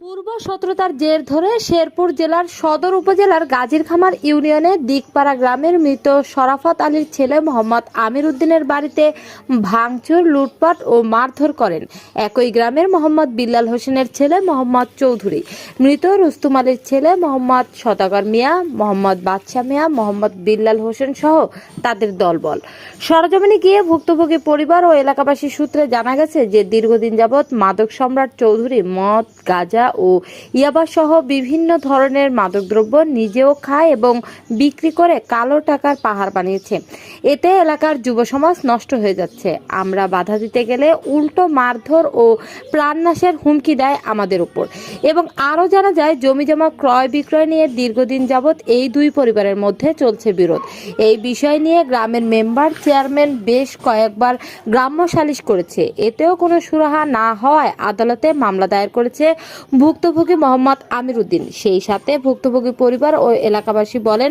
পূর্ব শত্রুতার জের ধরে শেরপুর জেলার সদর উপজেলার গাজীরখামার ইউনিয়নে দিকপাড়া গ্রামের মৃত শরাফত আলীর ছেলে মোহাম্মদ আমির উদ্দিনের বাড়িতে ভাঙচুর, লুটপাট ও মারধর করেন। একই গ্রামের মোহাম্মদ বিল্লাল হোসেনের ছেলে মোহাম্মদ চৌধুরী। মৃত রুস্তুম আলীর ছেলে মোহাম্মদ সদাগর মিয়া, মোহাম্মদ বাদশাহ মিয়া, মোহাম্মদ বিল্লাল হোসেন সহ তাদের দলবল। সরজমিনে গিয়ে ভুক্তভোগী পরিবার ও এলাকাবাসী সূত্রে জানা গেছে যে দীর্ঘদিন যাবৎ মাদক সম্রাট চৌধুরী মদ, গাঁজা ও ইয়াবা সহ বিভিন্ন ধরনের মাদকদ্রব্য নিজেও খায় এবং বিক্রি করে কালো টাকার পাহাড় বানিয়েছে। এতে এলাকার যুব সমাজ নষ্ট হয়ে যাচ্ছে। আমরা বাধা দিতে গেলে উল্টো মারধর ও প্রাণনাশের হুমকি দেয় আমাদের উপর। এবং আরও জানা যায়, জমিজমা ক্রয় বিক্রয় নিয়ে দীর্ঘদিন যাবৎ এই দুই পরিবারের মধ্যে চলছে বিরোধ। এই বিষয় নিয়ে গ্রামের মেম্বার চেয়ারম্যান বেশ কয়েকবার গ্রাম্য সালিশ করেছে। এতেও কোনো সুরাহা না হওয়ায় আদালতে মামলা দায়ের করেছে ভুক্তভোগী মোহাম্মদ আমির উদ্দিন সেই সাথে ভুক্তভোগী পরিবার ও এলাকাবাসী বলেন,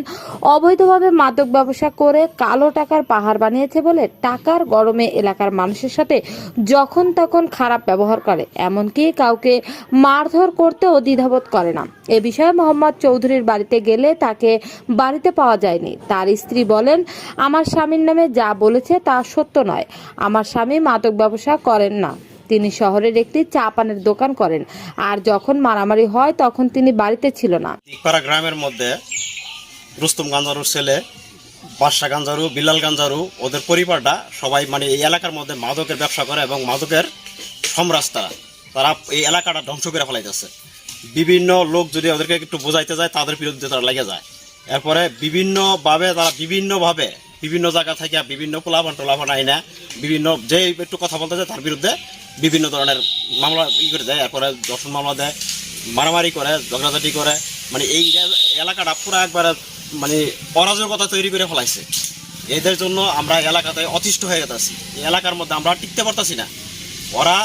অবৈধভাবে মাদক ব্যবসা করে কালো টাকার পাহাড় বানিয়েছে বলে টাকার গরমে এলাকার মানুষের সাথে যখন তখন খারাপ ব্যবহার করে। এমনকি কাউকে মারধর করতেও দ্বিধাবোধ করে না। এ বিষয়ে মোহাম্মদ চৌধুরীর বাড়িতে গেলে তাকে বাড়িতে পাওয়া যায়নি। তার স্ত্রী বলেন, আমার স্বামীর নামে যা বলেছে তা সত্য নয়। আমার স্বামী মাদক ব্যবসা করেন না। তিনি শহরের একটি চা পানের দোকান করেন। আর যখন মারামারি হয়, তখন তিনি বাড়িতে ছিল না। দিকপাড়া গ্রামের মধ্যে রুস্তম গাঞ্জারুর ছেলে বাদশা গাঞ্জারু বিলাল গাঞ্জারু, ওদের পরিবারটা সবাই মানে এই এলাকার মধ্যে মাদকের ব্যবসা করে এবং মাদকের সম্রাজ তারা। এই এলাকাটা ধ্বংস করে ফেলাইতেছে। বিভিন্ন লোক যদি ওদেরকে একটু বোঝাইতে যায়, তাদের বিরুদ্ধে তারা লেগে যায়। এরপরে বিভিন্নভাবে তারা বিভিন্নভাবে বিভিন্ন জায়গা থেকে বিভিন্ন পোলাপান টোলাপান আইনা বিভিন্ন যে একটু কথা বলতে যায় তার বিরুদ্ধে বিভিন্ন ধরনের মামলা ই করে দেয়, এরপরে দর্শন মামলা দেয়, মারামারি করে, ঝগড়াঝাটি করে মানে এই এলাকাটা পুরো একবারে মানে অরাজকতা তৈরি করে ফেলাইছে। এদের জন্য আমরা এলাকাতে অতিষ্ঠ হয়ে গেছি এলাকার মধ্যে আমরা টিকতে পারতাছি না। ওরা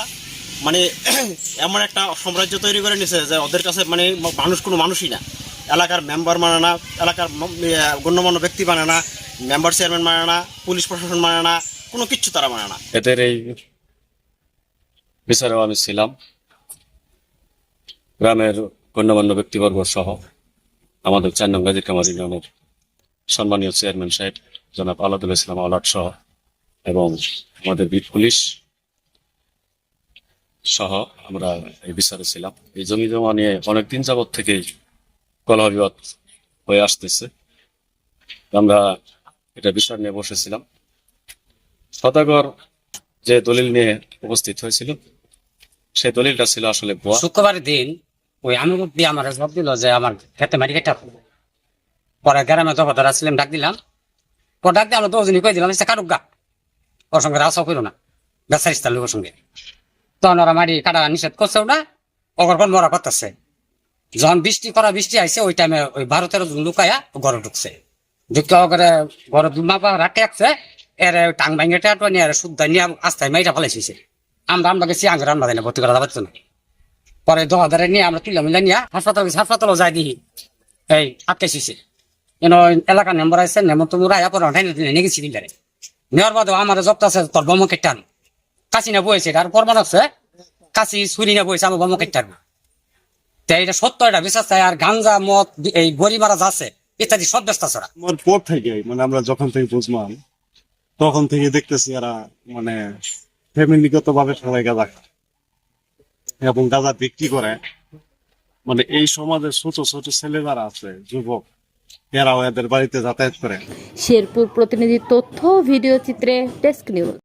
মানে এমন একটা সাম্রাজ্য তৈরি করে নিছে যে ওদের কাছে মানে মানুষ কোনো মানুষই না। এলাকার মেম্বার মানে না, এলাকার গণ্যমান্য ব্যক্তি মানে না মেম্বার চেয়ারম্যান মানে না, পুলিশ প্রশাসন মানে না, কোনো কিচ্ছু তারা মানে না। এদের এই বিচারেও আমি ছিলাম। গ্রামের গণ্যমান্য ব্যক্তিবর্গ সহ আমাদের চার নং গাজীর কামার ইউনিয়নের সম্মানীয় চেয়ারম্যান সাহেব জনাব আলাদুল ইসলাম আলাট সহ এবং আমাদের বিট পুলিশ সহ আমরা এই বিচারে ছিলাম। এই জমি জমা নিয়ে অনেকদিন যাবৎ থেকেই কলহ বিবাদ হয়ে আসতেছে। আমরা এটা বিচার নিয়ে বসেছিলাম। সদাগর যে দলিল নিয়ে উপস্থিত হয়েছিল সেই দলিলটা ছিল আসলে ভুয়া। শুক্রবার দিন ওই আমি দিয়ে আমার জবাব দিল যে আমার খেতে মারি কেটে পরে গ্রামে দফাদার আসলাম, ডাক দিলাম। পর ডাক দিয়ে আমরা দুজনই কয়ে দিলাম সে কাটুক গা। ওর সঙ্গে রাসাও করো না বেসার ইস্তার লোকের সঙ্গে। তখন ওরা মারি কাটা নিষেধ করছে ওটা ওগর কোন মরা করতেছে। যখন বৃষ্টি করা বৃষ্টি আইছে, ওই টাইমে ওই বারো তেরো জন লুকায়া ঘরে ঢুকছে। ঢুকে ওগরে ঘরে দুমা রাখে রাখছে এর টাং ভাঙ্গে টেটো নিয়ে এর শুদ্ধ নিয়ে আস্তায় মাইটা ফেলাইছে আমরা আমরা গেছি আঙ্গে রান্না দেয় না, ভর্তি করা যাবে না। পরে দহাদারে নিয়ে আমরা তুলে মিলে নিয়ে হাসপাতাল হাসপাতালও যাই দিই এই আটকাইছি এন এলাকার মেম্বার আছে নেমন তুমি রায়া পরে উঠাই নিয়ে গেছি দিলারে নেওয়ার বাদে আমার জব্দ আছে তোর বম কেটান কাশি না বয়েছে আর প্রমাণ আছে। কাশি, ছুরি না বয়েছে আমার বম কেটান তো এটা সত্য, এটা বিশ্বাস চাই আর গাঞ্জা, মদ, এই গড়ি মারা যাচ্ছে ইত্যাদি সব ব্যস্ত আছে। আমার পর থেকে? মানে আমরা যখন থেকে বুঝলাম, তখন থেকে দেখতেছি এরা মানে ফ্যামিলিগত ভাবে সবাই গাঁজা খায়। এবং গাঁজা বিক্রি করে। মানে এই সমাজের ছোট ছোট ছেলে যারা আছে, যুবক, এরাও এদের বাড়িতে যাতায়াত করে। শেরপুর প্রতিনিধি তথ্য, ভিডিও চিত্রে ডেস্ক নিউজ।